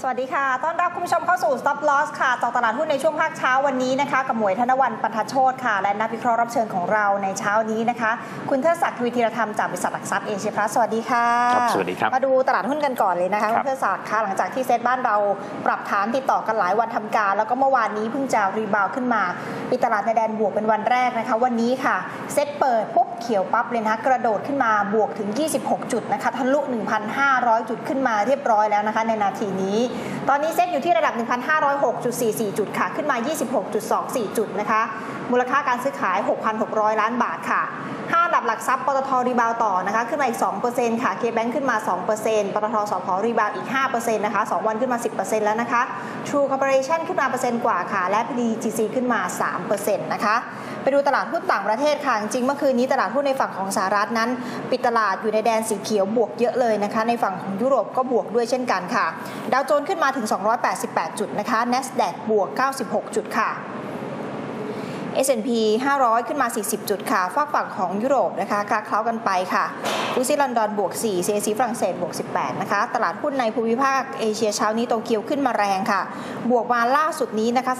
สวัสดีค่ะ ต้อนรับคุณผู้ชมเข้าสู่ Stop Loss ค่ะเจอตลาดหุ้นในช่วงภาคเช้าวันนี้นะคะ กับหมวยธนวันปัทโชตค่ะ และนักวิเคราะห์รับเชิญของเราในเช้านี้นะคะ คุณเทิดศักดิ์ทวีธีรธรรมจากบริษัทหลักทรัพย์เอเชียพลัสสวัสดีค่ะ ครับ สวัสดีครับ มาดูตลาดหุ้นกันก่อนเลยนะคะคคุรับณเทิดศักดิ์คะหลังจากที่เซ็ตบ้านเราปรับฐานติดต่อกันหลายวันทำการ แล้วก็เมื่อวานนี้เพิ่งจะรีบาวด์ขึ้นมาปิดตลาดในแดนบวกเป็นวันแรกนะคะ วันนี้ค่ะ เซ็ตเปิดปุ๊บเขียวปั๊บเลยนะคะกระโดดขึ้นมาบวกถึง 26 จุดนะคะทะลุ 1,500 จุดขึ้นมาเรียบร้อยแล้วนะคะในนาทีนี้ ตอนนี้เซ็ตอยู่ที่ระดับ 1,506.44 จุดค่ะ ขึ้นมา 26.24 จุดนะคะ มูลค่าการซื้อขาย 6,600 ล้านบาทค่ะห้าอันดับหลักทรัพย์ปตทรีบาวต่อนะคะขึ้นมาอีก 2%ค่ะเคแบงขึ้นมา 2%ปตทสพรีบาวอีก 5%นะคะ 2 วันขึ้นมา 10%แล้วนะคะ True Corporation ขึ้นมาเปอร์เซ็นต์กว่าค่ะ และ PTGC ขึ้นมา 3%นะคะ ไปดูตลาดหุ้นต่างประเทศค่ะ จริงเมื่อคืนนี้ตลาดหุ้นในฝั่งของสหรัฐนั้น ปิดตลาดอยู่ในแดนสีเขียวบวกเยอะเลยนะคะ ในฝั่งของยุโรปก็บวกด้วยเช่นกันค่ะ ดาวโจนส์ขึ้นมาถึง 288 จุดนะคะ NASDAQ บวก 96 จุดค่ะ S&P 500 ขึ้นมา 40 จุดค่ะฝากฝั่งของยุโรปนะคะคลาเคล้ากันไปค่ะฟุตซี่ลอนดอนบวก4 CAC ฝรั่งเศสบวก 18 นะคะ ตลาดหุ้นในภูมิภาคเอเชียเช้านี้โตเกียวขึ้นมาแรงค่ะ บวกมาล่าสุดนี้นะคะ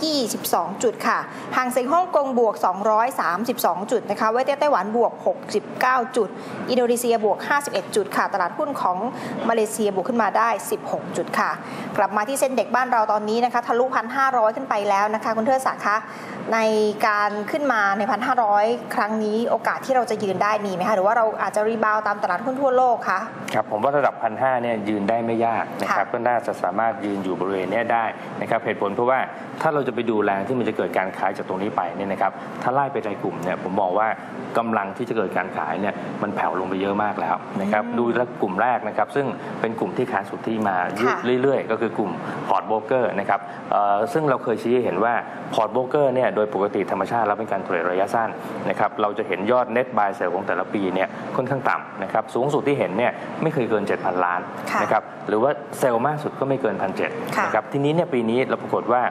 422 จุดค่ะห่างเซ็งฮ่องกงบวก 232 จุดนะคะ เวเตีไต้หวันบวก 69 จุด อินโดนีเซียบวก 51 จุดค่ะ ตลาดหุ้นของมาเลเซียบวกขึ้นมาได้ 16 จุดค่ะ กลับมาที่เส้นเด็กบ้านเราตอนนี้นะคะ ทะลุ 1,500 ขึ้นไปแล้วนะคะ คุณเทิดศักดิ์คะในการขึ้นมาใน 1,500 ครั้งนี้โอกาสที่เราจะยืนได้มีไหมคะ หรือว่าเราอาจจะรีบาวด์ตามตลาดหุ้นทั่วโลกคะ ครับ ผมว่าระดับพันห้าเนี่ยยืนได้ไม่ยากนะครับค่ะก็น่าจะสามารถยืนอยู่บริเวณเนี้ยได้นะครับ เหตุผลเพราะว่าถ้าเราจะไปดูแรงที่มันจะเกิดการขายจากตรงนี้ไปเนี่ยนะครับ ถ้าไล่ไปในกลุ่มเนี่ยผมมองว่ากำลังที่จะเกิดการขายเนี่ยมันแผ่วลงไปเยอะมากแล้วนะครับอืมดูแล้วกลุ่มแรกนะครับซึ่งเป็นกลุ่มที่ขายสุทธิมาค่ะเรื่อยๆ ก็คือกลุ่มพอร์ตโบรกเกอร์นะครับเอ่อซึ่งเราเคยชี้ให้เห็นว่าพอร์ตโบรกเกอร์เนี่ยโดยปกติธรรมชาติแล้วเป็นการเทรดระยะสั้นนะครับเราจะเห็นยอด net buy sell ของแต่ละปีเนี่ยค่อนข้างต่ำนะครับสูงสุดที่เห็นเนี่ยไม่เคยเกิน 7,000 ล้านค่ะนะครับหรือว่าเซลล์มากสุดก็ไม่เกินพันเจ็ดค่ะนะครับทีนี้เนี่ยปีนี้เราปรากฏว่า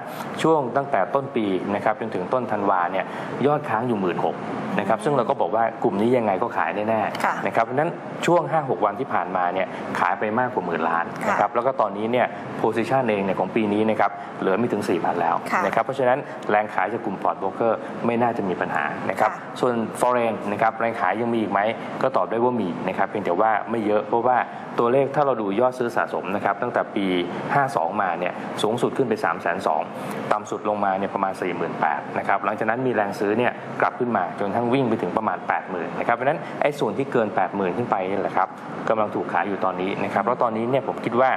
ช่วงตั้งแต่ต้นปีนะครับจนถึงต้นธันวาเนี่ยยอดค้างอยู่หมื่นหกนะครับซึ่งเราก็บอกว่ากลุ่มนี้ยังไงก็ขายแน่ค่ะๆนะครับเพราะฉะนั้นช่วง 5-6 วันที่ผ่านมาเนี่ยขายไปมากกว่าหมื่นล้านค่ะนะครับแล้วก็ตอนนี้เนี่ยโพซิชันเองเนี่ยของปีนี้นะครับเหลือไม่ถึง4,000แล้วค่ะนะครับเพราะฉะนั้นแรงขายจากกลุ่มพอร์ตโบรกเกอร์ไม่น่าจะมีปัญหานะครับค่ะส่วน foreign นะครับแรงขายยังมีอีกไหมก็ตอบได้ว่ามีนะครับเพียงแต่ว่าไม่เยอะเพราะว่าตัวเลขถ้าเราดูยอดซื้อสะสมนะครับตั้งแต่ปี 52 มาเนี่ยสูงสุดขึ้นไป 3 2 0 0 0ต่ำสุดลงมาเนี่ยประมาณ 48,000นะครับหลังจากนั้นมีแรงซื้อเนี่ยกลับขึ้นมาจนทั้งวิ่งไปถึงประมาณ 80,000นะครับเพราะฉะนั้นไอ้ส่วนที่เกิน 80,000 ขึ้นไปนี่แหละครับกำลังถูกขายอยู่ตอนนี้นะครับแล้วตอนนี้เนี่ยผมคิดว่า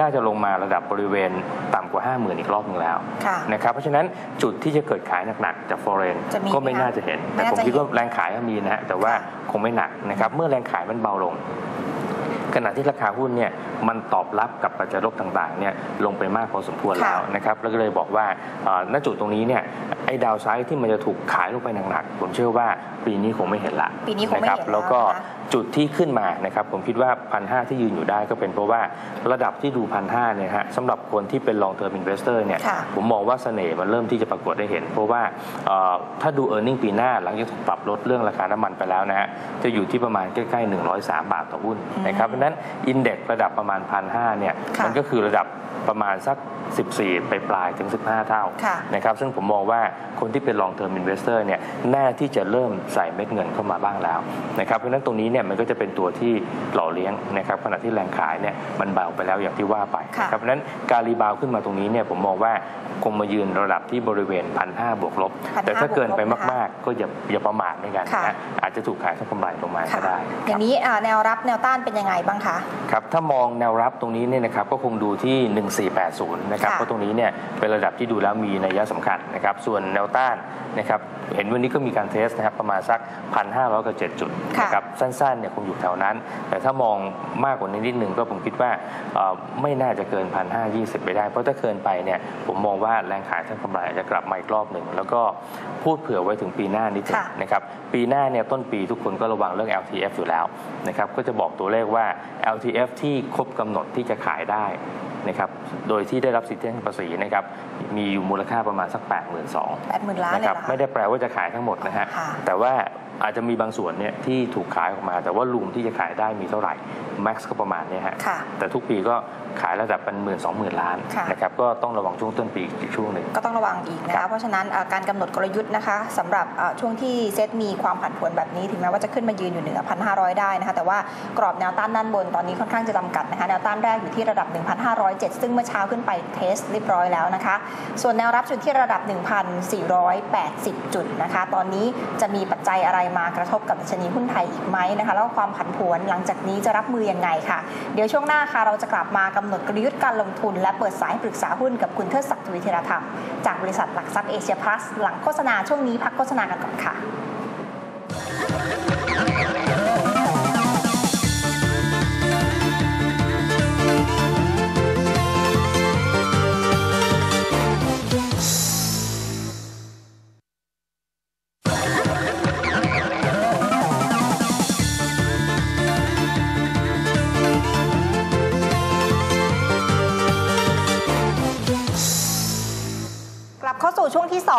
น่าจะลงมาระดับบริเวณต่ำกว่า 50,000 อีกรอบหนึงแล้วค่ะนะครับเพราะฉะนั้นจุดที่จะเกิดขายหนักๆจาก foreign จะมีก็ไม่ไหมคะน่าจะเห็นไม่แต่น่าผมจะคิดว่าเห็นแรงขายก็มีนะฮะแต่ว่าคงไม่หนักนะครับ เมื่อแรงขายมันเบาลง ขณะที่ราคาหุ้นเนี่ยมันตอบรับกับปัจจัยลบต่างๆเนี่ยลงไปมากพอสมควรค่ะแล้วนะครับแล้วก็เลยบอกว่าเอ่อณจุดตรงนี้เนี่ยไอ้ดาวไซด์ที่มันจะถูกขายลงไปหนักๆผมเชื่อว่าปีนี้คงไม่เห็นละปีนี้คงไม่เห็นนะครับแล้วก็แล้วนะคะ จุดที่ขึ้นมานะครับผมคิดว่าพันหที่ยืนอยู่ได้ก็เป็นเพราะว่าระดับที่ดูพันห้าเนี่ยฮะสำหรับคนที่เป็น long term investor เนี่ยค่ะผมมองว่าเสน่ห์มันเริ่มที่จะปรากฏได้เห็น เพราะว่าเอ่อถ้าดู e a r n i n g ปีหน้าหลังจากถูกปรับลดเรื่องราคาน้ำมันไปแล้วนะฮะจะอยู่ที่ประมาณใกล้ๆ 103 บาทต่อหุ้นนะครับเพราะฉะนั้นอินเด็กระดับประมาณพันห้าเนี่ยค่ะมันก็คือระดับประมาณสัก 14 ไปปลายๆถึง 15 เท่าค่ะนะครับซึ่งผมมองว่าคนที่เป็น long term investor เนี่ยน่าที่จะเริ่มใส่เม็ดเงินเข้ามาบ้างแล้วนะครับเพราะฉะนั้นตรงนี้เนี่ยมันก็จะเป็นตัวที่หล่อเลี้ยงนะครับขณะที่แรงขายเนี่ยมันเบาไปแล้วอย่างที่ว่าไปค่ะนะครับเพราะฉะนั้นการรีบาวด์ขึ้นมาตรงนี้เนี่ยผมมองว่าคงมายืนระดับที่บริเวณพันห้าบวกลบ1,500แต่ถ้าเกินไปบวกลบนะคะมาก ๆ ก็อย่าอย่าประมาทเหมือนกันค่ะนะอาจจะถูกขายทั้งกำไรลงมาก็ค่ะได้อคย่ารับงนี้อ่าแนวรับแนวต้านเป็นยังไงบ้างคะครับถ้ามองแนวรับตรงนี้เนี่ยนะครับก็คงดูที่ 1480 นะครับค่ะเพราะตรงนี้เนี่ยเป็นระดับที่ดูแล้วมีนัยสำคัญนะครับส่วนแนวต้านนะครับเห็นวันนี้ก็มีการเทสนะครับประมาณสัก 1,500กับ7จุดค่ะนะครับสั้นๆเนี่ยคงอยู่แถวนั้น แต่ถ้ามองมากกว่านี้นิดนึงก็ผมคิดว่าเอ่อไม่น่าจะเกิน1,520ไปได้ เพราะถ้าเกินไปเนี่ยผมมองว่าแรงขายทั้งกำไรอาจจะกลับมาอีกรอบหนึ่ง แล้วก็พูดเผื่อไว้ถึงปีหน้านิดหนึงค่ะนะครับปีหน้าเนี่ยต้นปีทุกคนก็ระวังเรื่อง LTF อยู่แล้วนะครับก็จะบอกตัวเลขว่า LTF ที่ครบกำหนดที่จะขายได้นะครับ โดยที่ได้รับสิทธิแห่งภาษีนะครับ มีอยู่มูลค่าประมาณสัก 8 2 0 0 0แปดหมื่นล้านนะเลยครับเหรอคะไม่ได้แปลว่าจะขายทั้งหมดนะฮะค่ะแต่ว่า อาจจะมีบางส่วนเนี่ยที่ถูกขายออกมา แต่ว่ารูมที่จะขายได้มีเท่าไหร่ แม็กซ์ก็ประมาณเนี้ฮะค่ะแต่ทุกปีก็ขายระดับเป็นหมื่นสองหมื่นล้านค่ะนะครับก็ต้องระวังช่วงต้นปีอีกช่วงหนึ่งก็ต้องระวังอีกนะครัคะบเพราะฉะนั้นเอ่อการกำหนดกลยุทธ์นะคะสำหรับเอ่อช่วงที่เซตมีความผันผวนแบบนี้ถึงแม้ว่าจะขึ้นมายืนอยู่เหนือ1,500 ได้นะคะแต่ว่ากรอบแนวต้านด้านบนตอนนี้ค่อนข้างจะจำกัดนะคะแนวต้านแรกอยู่ที่ระดับ 1,507 ซึ่งเมื่อเช้าขึ้นไปเทสเรียบร้อยแล้วนะคะ ส่วนแนวรับอยู่ที่ระดับ 1,480 จุดนะคะตอนนี้จะมีปัจจัยอะไรมากระทบกับดัชนีหุ้นไทยอีกไหมนะคะแล้วก็ความผันผวนหลังจากนี้จะรับมือยังไงค่ะ เดี๋ยวช่วงหน้าค่ะเราจะกลับมากำหนดกลยุทธ์การลงทุน และเปิดสายปรึกษาหุ้นกับคุณเทิดศักดิ์วิธีรธรรม จากบริษัทหลักทรัพย์เอเชียพลัสหลังโฆษณาช่วงนี้พักโฆษณากันก่อนค่ะ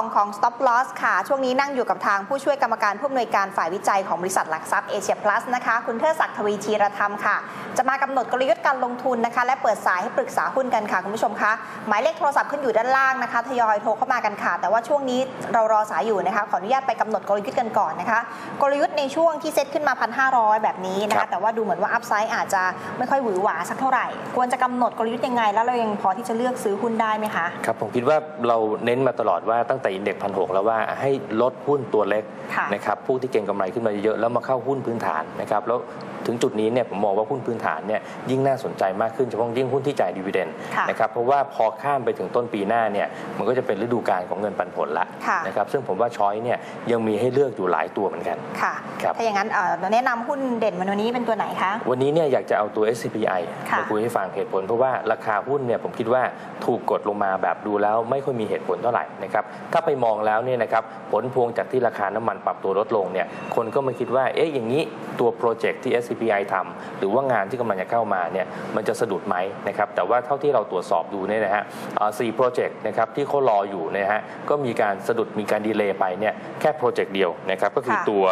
2 ของ Stop Loss ค่ะ ช่วงนี้นั่งอยู่กับทางผู้ช่วยกรรมการผู้อำนวยการฝ่ายวิจัยของบริษัทหลักทรัพย์เอเชียพลัสนะคะ คุณเทิดศักดิ์ทวีชีรธรรมค่ะ จะมากำหนดกลยุทธ์การลงทุนนะคะ และเปิดสายให้ปรึกษาหุ้นกันค่ะ คุณผู้ชมคะหมายเลขโทรศัพท์ขึ้นอยู่ด้านล่างนะคะทยอยโทรเข้ามากันค่ะ แต่ว่าช่วงนี้เรารอสายอยู่นะคะขออนุญาตไปกำหนดกลยุทธ์กันก่อนนะคะ กลยุทธ์ในช่วงที่เซ็ตขึ้นมา 1,500 แบบนี้นะครัคะบแต่ว่าดูเหมือนว่าอัพไซด์อาจจะไม่ค่อยหวือหวาสักเท่าไหร่ควรจะกำหนดกลยุทธ์ยังไงแล้วเรายังพอที่จะเลือกซื้อหุ้นได้ไหมคะครับผมคิดว่าเราเน้นมาตลอดว่าตั้งแต่อินเด็กซ์พันหแล้วว่าให้ลดหุ้นตัวเล็กค่ะนะครับผู้ที่เก่งกำไรขึ้นมาเยอะๆแล้วมาเข้าหุ้นพื้นฐานนะครับแล้ว ถึงจุดนี้เนี่ยผมมองว่าหุ้นพื้นฐานเนี่ยยิ่งน่าสนใจมากขึ้นเฉพาะยิ่งหุ้นที่จ่ายดีเวเดนค่ะนะครับเพราะว่าพอข้ามไปถึงต้นปีหน้าเนี่ยมันก็จะเป็นฤดูกาลของเงินปันผลละค่ะนะครับซึ่งผมว่าช้อยเนี่ยยังมีให้เลือกอยู่หลายตัวเหมือนกันค่ะครับถ้าอย่างนั้นเอ่อเราแนะนำหุ้นเด่นวันนี้เป็นตัวไหนคะวันนี้เนี่ยอยากจะเอาตัว SCPI ค่ะมาคุยให้ฟังเหตุผล เพราะว่าราคาหุ้นเนี่ยผมคิดว่าถูกกดลงมาแบบดูแล้วไม่ค่อยมีเหตุผลเท่าไหร่นะครับถ้าไปมองแล้วเนี่ยนะครับผลพวงจากที่ราคาน้ำมันปรับตัวลดลงเนี่ยคนก็มาคิดว่าเอ๊ะอย่างนี้ตัวโปรเจกต์ที่ SCPI ทำหรือว่างานที่กำลังจะเข้ามาเนี่ยมันจะสะดุดไหมนะครับแต่ว่าเท่าที่เราตรวจสอบดูเนี่ยนะฮะเอ่อสี่โปรเจกต์นะครับที่เขารออยู่เนยนะฮะก็มีการสะดุดมีการดีเลย์ไปเนี่ยแค่โปรเจกต์เดียวนะครับก็คือค่ะตัว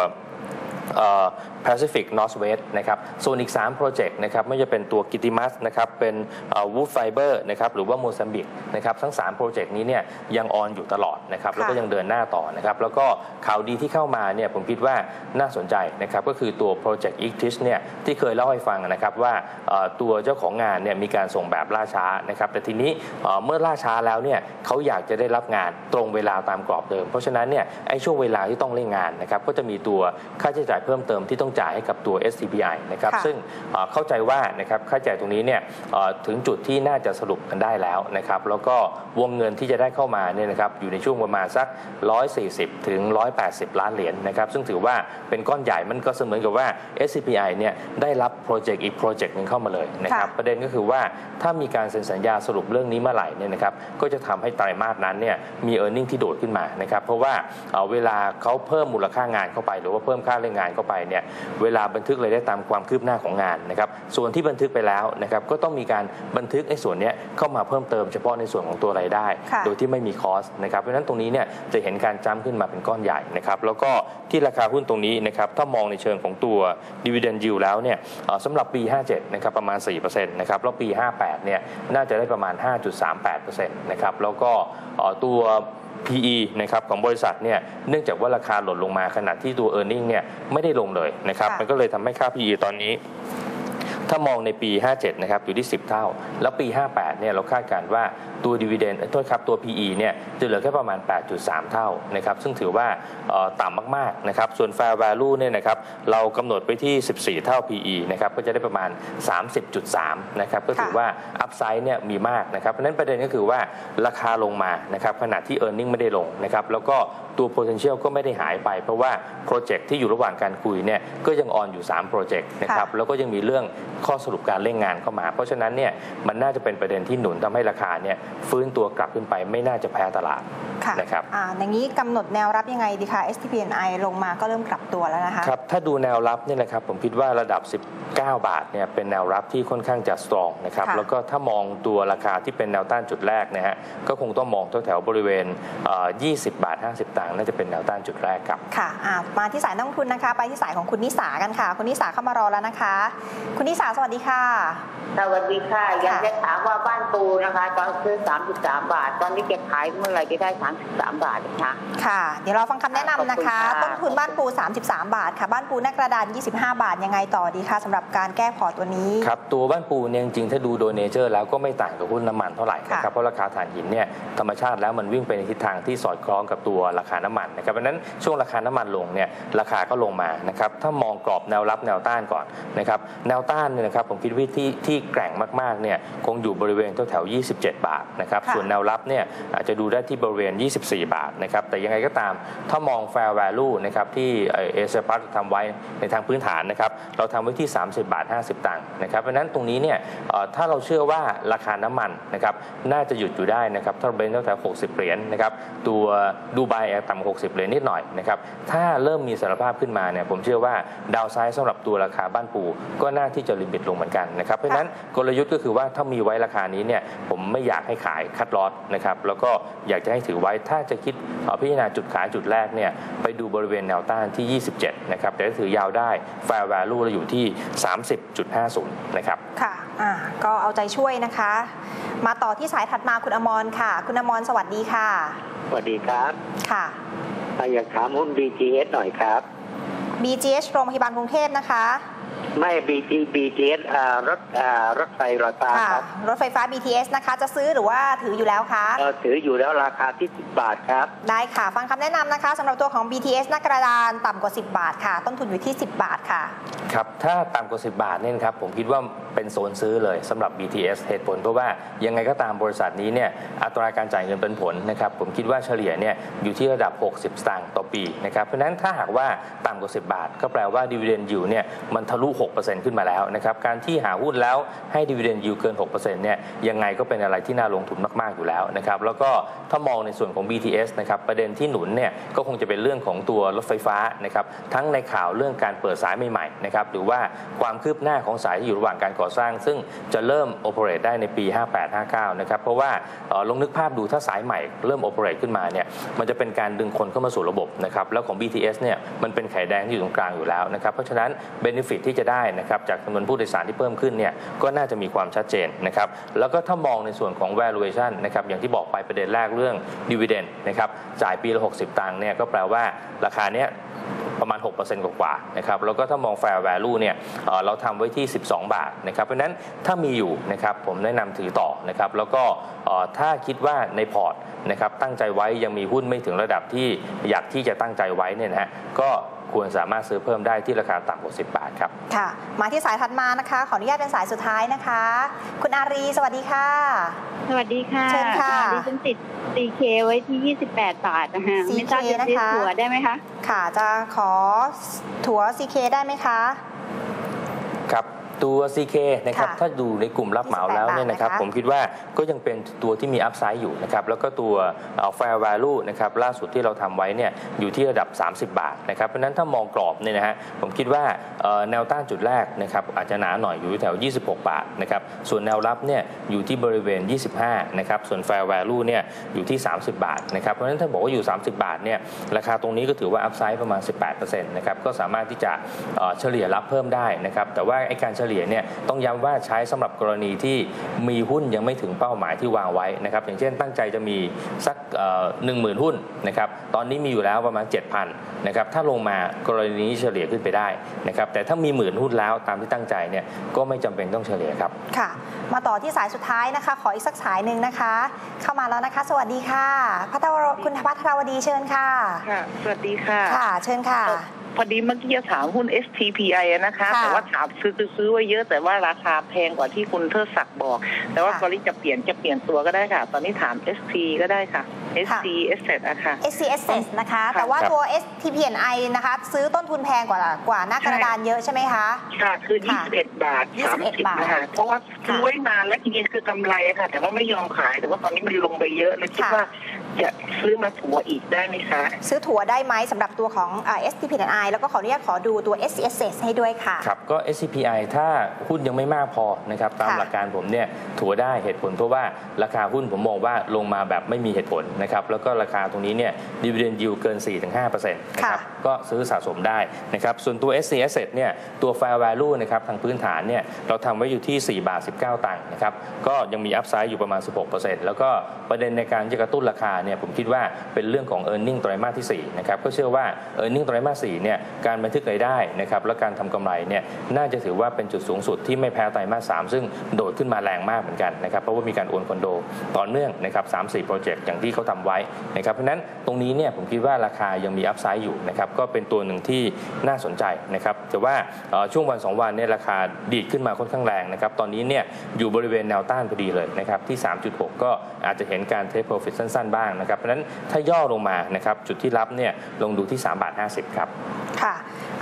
เอ่อ Pacific Northwest นะครับส่วนอีก 3 โปรเจกต์นะครับไม่ว่าจะเป็นตัวกิติมัสนะครับเป็นวูฟไฟเบอร์นะครับหรือว่าโมซัมบิกนะครับทั้ง 3 โปรเจกต์นี้เนี่ยยังออนอยู่ตลอดนะครับแล้วก็ยังเดินหน้าต่อนะครับแล้วก็ข่าวดีที่เข้ามาเนี่ยผมคิดว่าน่าสนใจนะครับก็คือตัวโปรเจกต์ i c t i s เนี่ยที่เคยเล่าให้ฟังนะครับว่าเอ่อตัวเจ้าของงานเนี่ยมีการส่งแบบล่าช้านะครับแต่ทีนี้เอ่อเมื่อล่าช้าแล้วเนี่ยเขาอยากจะได้รับงานตรงเวลาตามกรอบเดิม เพราะฉะนั้นเนี่ยไอ้ช่วงเวลาที่ต้องเร่งงานนะครับก็จะมีตัวค่าใช้จ่ายเพิ่มเติมที่ต้องจ่ายให้กับตัว SCBI นะครับค่ะซึ่งเอ่อเข้าใจว่านะครับค่าใช้จ่ายตรงนี้เนี่ยเอ่อถึงจุดที่น่าจะสรุปกันได้แล้วนะครับแล้วก็วงเงินที่จะได้เข้ามาเนี่ยนะครับอยู่ในช่วงประมาณสัก 140 ถึง 180 ล้านเหรียญนะครับซึ่งถือว่าเป็นก้อนใหญ่มันก็เสมือนกับว่า SCPI เนี่ยได้รับโปรเจกต์อีกโปรเจกต์หนึงเข้ามาเลยนะครับค่ะประเด็นก็คือว่าถ้ามีการเซ็นสัญญาสรุปเรื่องนี้เมื่อไหร่เนี่ยนะครับก็จะทำให้ไตรมาสนั้นเนี่ยมี e a r n i n g ที่โดดขึ้นมานะครับเพราะว่าเอ่อเวลาเขาเพิ่มมูลค่างานเข้าไป หรือว่าเพิ่มค่าแรงงานเข้าไปเนี่ยเวลาบันทึกรายได้ตามความคืบหน้าของงานนะครับส่วนที่บันทึกไปแล้วนะครับก็ต้องมีการบันทึกในส่วนเนี้ยเข้ามาเพิ่มเติมเฉพาะในส่วนของตัวรายได้ค่ะโดยที่ไม่มีคอสนะครับเพราะฉะนั้นตรงนี้เนี่ยจะเห็นการจ้ำขึ้นมาเป็นก้อนใหญ่นะครับแล้วก็ที่ราคาหุ้นตรงนี้นะครับถ้ามองในเชิงของตัว dividend yield แล้วเนี่ยเอ่อสำหรับปี 57นะครับประมาณ4%นะครับแล้วปี 58เนี่ยน่าจะได้ประมาณ 5.38%นะครับแล้วก็เอ่อตัว PE นะครับของบริษัทเนี่ยเนื่องจากว่าราคาหล่นลงมาขณะที่ตัว e a r n i n g เนี่ยไม่ได้ลงเลยนะครับค่ะมันก็เลยทำให้ค่า PE ตอนนี้ ถ้ามองในปี 57 นะครับอยู่ที่ 10 เท่า แล้วปี 58 เนี่ยเราคาดการณ์ว่าตัวดีเวเดนโทษครับตัว PE เนี่ยจะเหลือแค่ประมาณ 8.3 เท่านะครับซึ่งถือว่าเอ่อต่ำมากๆนะครับส่วน fair value เนี่ยนะครับเรากำหนดไว้ที่ 14 เท่า PE นะครับก็จะได้ประมาณ 30.3 นะครับก็ถือว่าอัพไซด์เนี่ยมีมากนะครับเพราะฉะนั้นประเด็นก็คือว่าราคาลงมานะครับขณะที่ e a r n i n g ไม่ได้ลงนะครับแล้วก็ ตัว potential ก็ไม่ได้หายไป เพราะว่าโปรเจกต์ที่อยู่ระหว่างการคุยเนี่ยก็ยังออนอยู่3โปรเจกต์นะครับแล้วก็ยังมีเรื่องข้อสรุปการเร่งงานเข้ามา เพราะฉะนั้นเนี่ยมันน่าจะเป็นประเด็นที่หนุนทำให้ราคาเนี่ยฟื้นตัวกลับขึ้นไปไม่น่าจะแพ้ตลาดค่ะนะครับอ่าอย่างนี้กำหนดแนวรับยังไงดีคะ STPNI ลงมาก็เริ่มกลับตัวแล้วนะคะครับถ้าดูแนวรับเนี่ยนะครับผมคิดว่าระดับ 19 บาทเนี่ยเป็นแนวรับที่ค่อนข้างจะสตรองนะครับค่ะแล้วก็ถ้ามองตัวราคาที่เป็นแนวต้านจุดแรกนะฮะก็คงต้องมองแถวๆบริเวณเอ่อ20 บาท 50ตังค์น่าจะเป็นแนวต้านจุดแรกครับค่ะอ่ามาที่สายนักลงทุนนะคะ ไปที่สายของคุณนิสากันค่ะ คุณนิสาเข้ามารอแล้วนะคะ คุณนิสาสวัสดีค่ะ สวัสดีค่ะ อยากค่ะจะถามว่าบ้านปูนะคะ ตอนซื้อ 33 บาท ตอนนี้จะขายเมื่อไหร่จะได้ 33 บาทนะคะค่ะ เดี๋ยวเราฟังคำแนะนำนะคะขอบคุณค่ะต้นทุนบ้านปู 33 บาท ค่ะ บ้านปูหน้ากระดาน 25 บาท ยังไงต่อดีคะสำหรับการแก้พอร์ตตัวนี้ครับตัวบ้านปูเนี่ยจริงๆถ้าดูโดยเนเจอร์แล้วก็ไม่ต่างกับหุ้นน้ำมันเท่าไหร่นะคค่ะรับเพราะราคาถ่านหินเนี่ยธรรมชาติแล้วมันวิ่งไปในทิศทางที่สอดคล้องกับตัวราคาน้ำมันนะครับเพราะฉะนั้นช่วงราคาน้ำมันลงเนี่ยราคาก็ลงมานะครับถ้ามองกรอบแนวรับแนวต้านก่อนนะครับแนวต้านเนี่ยนะครับผมคิดว่าที่ที่แกร่งมากๆเนี่ยคงอยู่บริเวณแถวๆ27 บาทนะครับค่ะส่วนแนวรับเนี่ยอาจจะดูได้ที่บริเวณ 24 บาทนะครับแต่ยังไงก็ตามถ้ามอง fair value นะครับที่เอเชียพัททำไว้ในทางพื้นฐานนะครับเราทำไว้ที่ 30 บาท 50 ตังค์นะครับเพราะฉะนั้นตรงนี้เนี่ยเอ่อถ้าเราเชื่อว่าราคาน้ำมันนะครับน่าจะหยุดอยู่ได้นะครับถ้าเราเป็นตั้งแต่60 เหรียญนะครับตัวดูไบต่ำกว่า60เหรียนิดหน่อยนะครับถ้าเริ่มมีสารภาพขึ้นมาเนี่ยผมเชื่อว่าดาวไซด์สำหรับตัวราคาบ้านปู ก็น่าที่จะลิมิตลงเหมือนกันนะครับเพราะฉะนั้นกลยุทธ์ก็คือว่าถ้ามีไว้ราคานี้เนี่ยผมไม่อยากให้ขายคัดลอตนะครับแล้วก็อยากจะให้ถือไว้ถ้าจะคิดพิจารณาจุดขายจุดแรกเนี่ยไปดูบริเวณแนวต้านที่ 27 นะครับแต่ถ้าถือยาวได้ fair value เราอยู่ที่ 30.50 นะครับค่ะ อ่าก็เอาใจช่วยนะคะ มาต่อที่สายถัดมาคุณอมรค่ะ คุณอมรสวัสดีค่ะ สวัสดีครับ ค่ะอยากถามหุ้น BTS หน่อยครับ BGH โรงพยาบาลกรุงเทพนะคะ ไม่ BT BTS อ่ารถอ่ารถไฟรอยฟ้าค่ะ ครับรถไฟฟ้า BTS นะคะ จะซื้อหรือว่าถืออยู่แล้วคะ เอ่อถืออยู่แล้วราคาที่ 10 บาทครับ ได้ค่ะ ฟังคำแนะนำนะคะสำหรับตัวของ BTS หน้ากระดานต่ำกว่า 10 บาทค่ะ ต้นทุนอยู่ที่ 10 บาทค่ะ ครับถ้าต่ำกว่า 10 บาทเนี่ยนะครับผมคิดว่าเป็นโซนซื้อเลยสำหรับ BTS เหตุผลเพราะว่ายังไงก็ตามบริษัทนี้เนี่ยอัตราการจ่ายเงินเป็นผลนะครับผมคิดว่าเฉลี่ยเนี่ยอยู่ที่ระดับ 60 สตางค์ต่อปีนะครับเพราะฉะนั้นถ้าหากว่าต่ำกว่า 10 บาท ก็แปลว่าดีเวเดนยูเนี่ยมันทะลุ6%ขึ้นมาแล้วนะครับการที่หาหุ้นแล้วให้ดีเวเดนยูเกิน6%เนี่ยยังไงก็เป็นอะไรที่น่าลงทุนมาก ๆ อยู่แล้วนะครับแล้วก็ถ้ามองในส่วนของ BTS นะครับประเด็นที่หนุนเนี่ยก็คงจะเป็นเรื่องของตัวรถไฟฟ้านะครับทั้งในข่าวเรื่องการเปิดสายใหม่ๆนะครับหรือว่าความคืบหน้าของสายที่อยู่ระหว่างการก่อสร้าง ซึ่งจะเริ่มโอเปเรตได้ในปี 58-59 นะครับเพราะว่าลองนึกภาพดูถ้าสายใหม่เริ่มโอเปเรตขึ้นมาเนี่ยมันจะเป็นการดึงคนเข้ามาสู่ระบบนะครับแล้วของ BTS เนี่ยมันเป็นไข่แดงที่อยู่ตรงกลางอยู่แล้วนะครับเพราะฉะนั้นเบนฟิตที่จะได้นะครับจากจำนวนผู้โดยสารที่เพิ่มขึ้นเนี่ยก็น่าจะมีความชัดเจนนะครับแล้วก็ถ้ามองในส่วนของ valuation นะครับอย่างที่บอกไปประเด็นแรกเรื่อง dividend นะครับจ่ายปีละ 60 ตังค์เนี่ยก็แปลว่าราคาเนี้ยประมาณ 6%กว่าๆนะครับ แล้วก็ถ้ามอง fair value เนี่ยเเราทำไว้ที่ 12 บาทนะครับ เพราะฉะนั้นถ้ามีอยู่นะครับผมแนะนำถือต่อนะครับ แล้วก็ถ้าคิดว่าในพอร์ตนะครับตั้งใจไว้ยังมีหุ้นไม่ถึงระดับที่อยากที่จะตั้งใจไว้เนี่ยนะฮะก็ ควรสามารถซื้อเพิ่มได้ที่ราคาต่ำกว่า 10 บาทครับ ค่ะ มาที่สายถัดมานะคะ ขออนุญาตเป็นสายสุดท้ายนะคะ คุณอารีสวัสดีค่ะ สวัสดีค่ะเชิญค่ะ ดิฉันติด CK ไว้ที่ 28 บาทนะคะ CK ไม่ทราบจะซื้อนะคะถั่วได้ไหมคะ ค่ะ จะขอถั่ว CK ได้ไหมคะ ครับ ตัว CK นะครับค่ะถ้าดูในกลุ่มรับเหมาแล้วเนี่ยนะครับ28บาทนะคะผมคิดว่าก็ยังเป็นตัวที่มีอัพไซด์อยู่นะครับแล้วก็ตัวเอ่อ fair value นะครับล่าสุดที่เราทำไว้เนี่ยอยู่ที่ระดับ 30 บาทนะครับเพราะฉะนั้นถ้ามองกรอบเนี่ยนะฮะผมคิดว่าเอ่อแนวต้านจุดแรกนะครับอาจจะหนาหน่อยอยู่แถว 26 บาทนะครับส่วนแนวรับเนี่ยอยู่ที่บริเวณ 25นะครับส่วน fair value เนี่ยอยู่ที่ 30 บาทนะครับเพราะฉะนั้นถ้าบอกว่าอยู่ 30 บาทเนี่ยราคาตรงนี้ก็ถือว่าอัพไซด์ประมาณ 18%นะครับก็สามารถที่จะเอ่อเฉลี่ยรับเพิ่มได้นะครับแต่ว่าไอ้การเฉลี่ยเนี่ยต้องย้ำว่าใช้สำหรับกรณีที่มีหุ้นยังไม่ถึงเป้าหมายที่วางไว้นะครับอย่างเช่นตั้งใจจะมีสักหนึ่งหมื่นหุ้นนะครับตอนนี้มีอยู่แล้วประมาณ 7,000นะครับถ้าลงมากรณีนี้เฉลี่ยขึ้นไปได้นะครับแต่ถ้ามีหมื่นหุ้นแล้วตามที่ตั้งใจเนี่ยก็ไม่จำเป็นต้องเฉลี่ยครับค่ะ มาต่อที่สายสุดท้ายนะคะ ขออีกสักสายหนึ่งนะคะ เข้ามาแล้วนะคะ สวัสดีค่ะพัทรวคุณพัทรวดีเชิญค่ะค่ะ สวัสดีค่ะค่ะ เชิญค่ะ พอดีเมื่อกี้จะถามหุ้น STPI อะนะคะค่ะแต่ว่าถามซื้อซื้อซื้อไว้เยอะแต่ว่าราคาแพงกว่าที่คุณเทิดศักดิ์บอก แต่ว่าค่ะกรณีจะเปลี่ยนจะเปลี่ยนตัวก็ได้ค่ะ ตอนนี้ถาม ST ก็ได้ค่ะ ST Asset อะค่ะ SCSS นะคะค่ะแต่ว่าครับตัว STPNI นะคะ ซื้อต้นทุนแพงกว่ากว่าหน้ากระดานเยอะใช่ไหมคะค่ะคือค่ะ21 บาท21 30นะคะเพราะว่าซื้อค่ะไว้นานแล้วจริงๆคือกำไรอะค่ะ แต่ว่าไม่ยอมขายแต่ว่าตอนนี้มันลงไปเยอะเลยคิดค่ะว่า จะซื้อมาถัวอีกได้ไหมคะ ซื้อถั่วได้ไหมสำหรับตัวของเอ่อ STPNI แล้วก็ขออนุญาตขอดูตัว SCSS ให้ด้วยค่ะ ครับก็ SCPI ถ้าหุ้นยังไม่มากพอนะครับตามค่ะหลักการผมเนี่ยถัวได้เหตุผลเพราะว่าราคาหุ้นผมมองว่าลงมาแบบไม่มีเหตุผลนะครับแล้วก็ราคาตรงนี้เนี่ยดีเวเดนยิวเกิน 4-5%นะครับก็ซื้อสะสมได้นะครับส่วนตัว SC Asset เนี่ยตัว Fair Value นะครับทางพื้นฐานเนี่ยเราทำไว้อยู่ที่ 4 บาท 19 ตังค์นะครับก็ยังมีอัพไซด์อยู่ประมาณ 16%แล้วก็ประเด็นในการจะกระตุ้นราคาเนี่ยผมคิดว่าเป็นเรื่องของ e a r n i n g ไตรมาสที่ 4 นะครับก็เชื่อว่า e a r n i n g ไตรมาส4เนี่ยการบันทึกรายได้นะครับและการทำกำไรเนี่ยน่าจะถือว่าเป็นจุดสูงสุดที่ไม่แพ้ไตรมาส3ซึ่งโดดขึ้นมาแรงมากเหมือนกันนะครับเพราะว่ามีการโอนคอนโดต่อเนื่องนะครับ3-4โปรเจกต์อย่างที่เขาทำไว้นะครับเพราะฉะนั้นตรงนี้เนี่ยผมคิดว่าราคายังมีอัพไซด์อยู่นะครับก็เป็นตัวหนึ่งที่น่าสนใจนะครับแต่ว่าช่วงวัน 2 วันเนี่ยราคาดีดขึ้นมาค่อนข้างแรงนะครับตอนนี้เนี่ยอยู่บริเวณแนวต้านพอดีเลยนะครับที่ 3.6 ก็อาจจะเห็นการเทคโปรฟิตสั้นๆบ้างนะครับเพราะฉะนั้นถ้าย่อลงมานะครับจุดที่รับเนี่ยลงดูที่3บาท50ครับค่ะ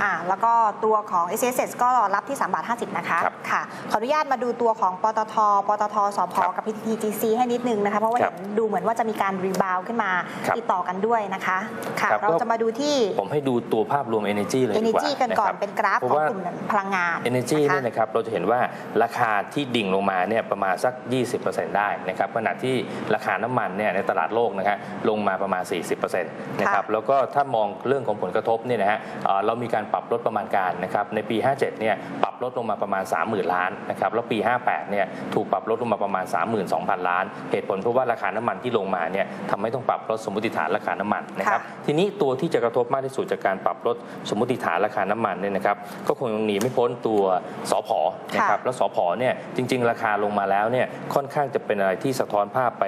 อ่าแล้วก็ตัวของ SCSS ก็รับที่ 3 บาท 50 นะคะครับค่ะ ขออนุญาตมาดูตัวของปตท ปตทสพครับกับ PTTGC ให้นิดนึงนะคะ เพราะว่าครัเห็บนดูเหมือนว่าจะมีการรีบาวขึ้นมาครับติดต่อกันด้วยนะคะ ค่ะครับเราก็จะมาดูที่ผมให้ดูตัวภาพรวม Energy เลยดีกว่า Energy กันก่อนะครับเป็นกราฟเพราะของว่ากลุ่มพลังงาน Energy ะคะเนี่ยนะครับเราจะเห็นว่าราคาที่ดิ่งลงมาเนี่ยประมาณสัก 20%ได้นะครับขณะที่ราคาน้ำมันเนี่ยในตลาดโลกนะฮะลงมาประมาณ 40%นะครับแล้วก็ถ้ามองเรื่องของผลกระทบเนี่ยนะฮะเอ่อเรามีการปรับลดประมาณการนะครับในปี 57 เนี่ยปรับลดลงมาประมาณ 30,000 ล้านนะครับแล้วปี 58 เนี่ยถูกปรับลดลงมาประมาณ 32,000 ล้าน เหตุผลเพราะว่าราคาน้ำมันที่ลงมาเนี่ยทำให้ต้องปรับลดสมมติฐานราคาน้ำมันนะครับค่ะทีนี้ตัวที่จะกระทบมากที่สุดจากการปรับลดสมมติฐานราคาน้ำมันเนี่ยนะครับก็คงยังหนีไม่พ้นตัวสอพอนะครับแล้วสอพอเนี่ยจริง ๆ ราคาลงมาแล้วเนี่ยค่อนข้างจะเป็นอะไรที่สะท้อนภาพไป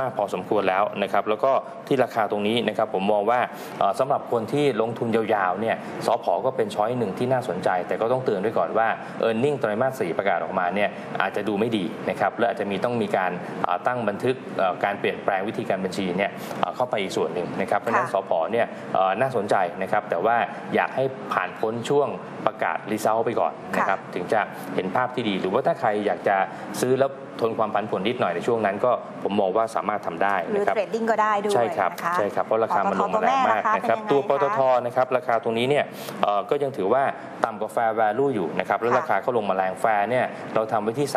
มากพอสมควรแล้วนะครับแล้วก็ที่ราคาตรงนี้นะครับผมมองว่าเอ่อสำหรับคนที่ลงทุนยาวๆเนี่ยสอพอก็เป็นช้อยหนึ่งที่น่าสนใจ แต่ก็ต้องเตือนด้วยก่อนว่า e a r n i n g ไตรมาสสี่ประกาศออกมาเนี่ยอาจจะดูไม่ดีนะครับและอาจจะมีต้องมีการเอ่อตั้งบันทึกเอ่อการเปลี่ยนแปลงวิธีการบัญชีเนี่ยเอ่อเข้าไปอีกส่วนหนึ่งนะครับเพราะฉะนั้นค่ะสพเนี่ยเอ่อน่าสนใจนะครับแต่ว่าอยากให้ผ่านพ้นช่วงประกาศรีเซลไปก่อนนะครับถึงจะเห็นภาพที่ดี หรือว่าถ้าใครอยากจะซื้อแล้ว ทนความผันผวนนิดหน่อยในช่วงนั้น ก็ผมมองว่าสามารถทำได้หรือนะครับเทรดดิ้งก็ได้ด้วยใช่ครับนะคะใช่ครับเพราะราคามันลงมาแรงมากนะครับตัตัววปปตตททนะครับราคาตรงนี้เนี่ยเอ่อก็ยังถือว่าต่ำกว่า fair value อยู่นะครับแล้วค่ะราคาเขาลงมาแรงแฟร์เนี่ยเราทำไว้ที่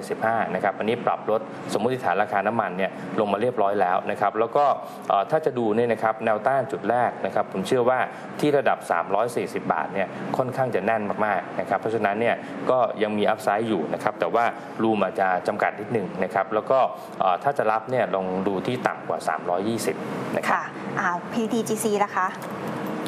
375นะครับอันนี้ปรับลดสมมติฐานราคาน้ำมันเนี่ยลงมาเรียบร้อยแล้วนะครับแล้วก็เอ่อถ้าจะดูเนี่ยนะครับแนวต้านจุดแรกนะครับผมเชื่อว่าที่ระดับ 340 บาทเนี่ยค่อนข้างจะแน่นมากๆนะครับเพราะฉะนั้นเนี่ยก็ยังมีอัพไซด์อยู่นะครับแต่ว่ารูมอาจจะจำกัดนิดหนึ่งนะครับแล้วก็ถ้าจะรับเนี่ยลองดูที่ต่ำกว่า 320 นะครับค่ะอ่า PTGC นะคะ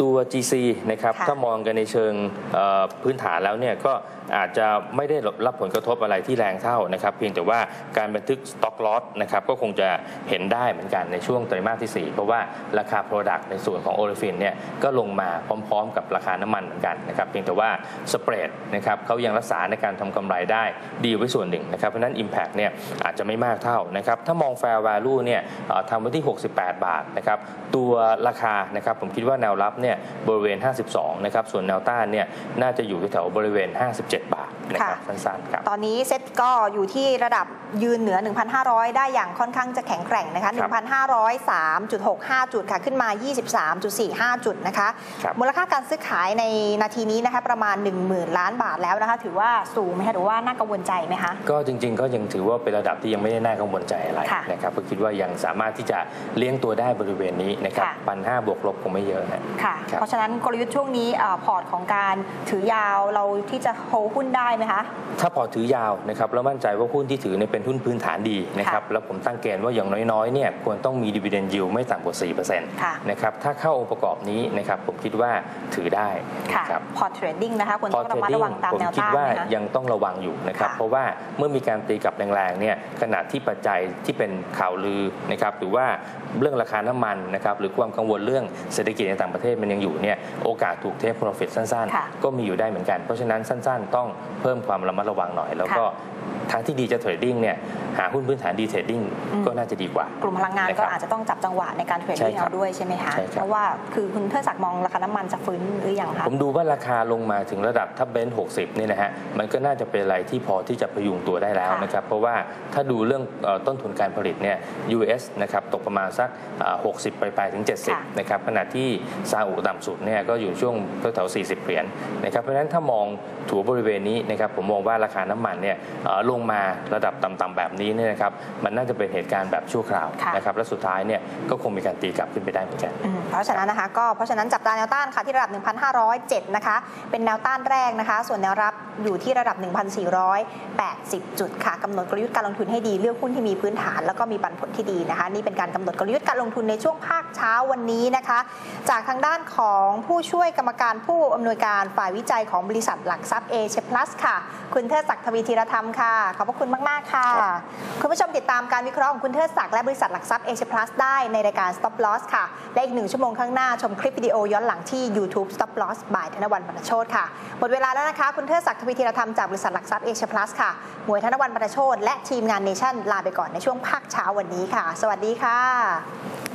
ตัว GC นะครับค่ะถ้ามองกันในเชิงเอ่อพื้นฐานแล้วเนี่ยก็อาจจะไม่ได้รับผลกระทบอะไรที่แรงเท่านะครับ เพียงแต่ว่าการบันทึก stock loss นะครับก็คงจะเห็นได้เหมือนกันในช่วงไตรมาสที่ 4 เพราะว่าราคา Product ในส่วนของโอลิฟินเนี่ยก็ลงมาพร้อมๆ กับราคาน้ำมันเหมือนกันนะครับเพียงแต่ว่าสเปรดนะครับเขายังรักษาในการทำกำไรได้ดีไว้ส่วนหนึ่งนะครับเพราะฉะนั้น Impact เนี่ยอาจจะไม่มากเท่านะครับถ้ามอง Fair Value เนี่ยเอ่อทำไว้ที่ 68 บาทนะครับตัวราคานะครับผมคิดว่าแนวรับเนี่ยบริเวณ 52 นะครับ ส่วนแนวต้านเนี่ยน่าจะอยู่แถวบริเวณ 57 บาท นะครับค่ะสั้นๆครับตอนนี้เซ็ตก็อยู่ที่ระดับยืนเหนือ 1,500 ได้อย่างค่อนข้างจะแข็งแกร่งนะคะครับ1,503.65 จุดค่ะ ขึ้นมา 23.45 จุดนะคะครับมูลค่าการซื้อขายในนาทีนี้นะคะประมาณ 10,000 ล้านบาทแล้วนะคะ ถือว่าสูงไหมคะหรือว่าน่ากังวลใจไหมคะก็จริง ๆ ก็ยังถือว่าเป็นระดับที่ยังไม่ได้น่ากังวลใจอะไรค่ะนะครับก็คิดว่ายังสามารถที่จะเลี้ยงตัวได้บริเวณนี้นะครับค่ะพันห้าบวกลบคงไม่เยอะนะค่ะครับเพราะฉะนั้นกลยุทธ์ช่วงนี้เอ่อพอร์ตของการถือยาวเราที่จะโฮหุ้นได้ไหมคะ ถ้าพอถือยาวนะครับแล้วมั่นใจว่าหุ้นที่ถือเนี่ยเป็นหุ้นพื้นฐานดีนะครับแล้วผมตั้งเกณฑ์ว่าอย่างน้อยๆเนี่ยควรต้องมีดีเวเดนยิวไม่ต่ำกว่า4%ค่ะนะครับถ้าเข้าองค์ประกอบนี้นะครับผมคิดว่าถือได้ค่ะนะครับพอร์ตเทรดดิ้งนะคะควรพอต้องเทรระดมัดดิ้งระวังตามผมแนวคิดต้านว่าไหมคะยังต้องระวังอยู่นะครับค่ะเพราะว่าเมื่อมีการตีกลับแรงๆเนี่ยขณะที่ปัจจัยที่เป็นข่าวลือนะครับหรือว่าเรื่องราคาน้ำมันนะครับหรือความกังวลเรื่องเศรษฐกิจในต่างประเทศมันยังอยู่เนี่ยโอกาสถูกเทคโปรฟิตสั้นค่ะๆก็มีอยู่ได้เหมือนกันเพราะฉะนั้นสั้น ๆ ต้องเพิ่มความระมัดระวังหน่อย แล้วก็ทางที่ดีจะเทรดดิ้งเนี่ย หาหุ้นพื้นฐานดีเทรดดิ้งอืมก็น่าจะดีกว่า กลุ่มพลังงานนะคก็รับอาจจะต้องจับจังหวะในการเทรดใช่ดิ้งครัเอาบด้วยใช่ไหมคะใช่ครับเพราะว่าคือคุณเทิดศักดิ์มองราคาน้ำมันจะฟื้นหรือยังคะ ผมดูว่าราคาลงมาถึงระดับทับเบนซ์60นี่นะฮะ มันก็น่าจะเป็นอะไรที่พอที่จะพยุงตัวได้แล้วค่ะนะครับ เพราะว่าถ้าดูเรื่องเอ่อต้นทุนการผลิตเนี่ย US นะครับตกประมาณสักอ่า60 ไปปลายๆถึงค่ะ70 นะครับ ขณะที่ซาอุต่ำสุดเนี่ยก็อยู่ช่วงแถวๆ40 เหรียญนะครับ เพราะฉะนั้นถ้ามองถัวบริเวณนี้นะครับผมมองว่าราคาน้ำมันเนี่ยเอ่อลงมาระดับต่ำๆแบบนี้เนี่ยนะครับมันน่าจะเป็นเหตุการณ์แบบชั่วคราวค่ะนะครับและสุดท้ายเนี่ยก็คงมีการตีกลับขึ้นไปได้เหมือนกันอืมเพราะฉะนั้นนะคะก็เพราะฉะนั้นจับตาแนวต้านค่ะที่ระดับ 1,507 นะคะ เป็นแนวต้านแรกนะคะ ส่วนแนวรับอยู่ที่ระดับ 1,480 จุดค่ะกำหนดกลยุทธ์การลงทุนให้ดีเลือกหุ้นที่มีพื้นฐาน แล้วก็มีปันผลที่ดีนะคะ นี่เป็นการกำหนดกลยุทธ์การลงทุนในช่วงภาคเช้าวันนี้นะคะ จากทางด้านของผู้ช่วยกรรมการผู้อำนวยการฝ่ายวิจัยของบริษัทหลักทรัพย์เอเชียพลัสค่ะ คุณเทิดศักดิ์ทวีธีรธรรมค่ะ ขอบพระคุณมาก ๆ ค่ะคุณผู้ชมติดตามการวิเคราะห์ของคุณเทิดศักดิ์และบริษัทหลักทรัพย์เอเชียพลัสได้ในรายการ Stop Loss ค่ะ และอีกหนึ่งชั่วโมงข้างหน้าชมคลิปวิดีโอย้อนหลังที่ YouTube Stop Loss บ่ายธนวันบรรโชตค่ะ หมดเวลาแล้วนะคะ คุณเทิดศักดิ์ทวีธีรธรรมจากบริษัทหลักทรัพย์เอเชียพลัสค่ะหมวยธนวันบรรโชตและทีมงานเนชั่นลาไปก่อนในช่วงภาคเช้าวันนี้ค่ะ สวัสดีค่ะ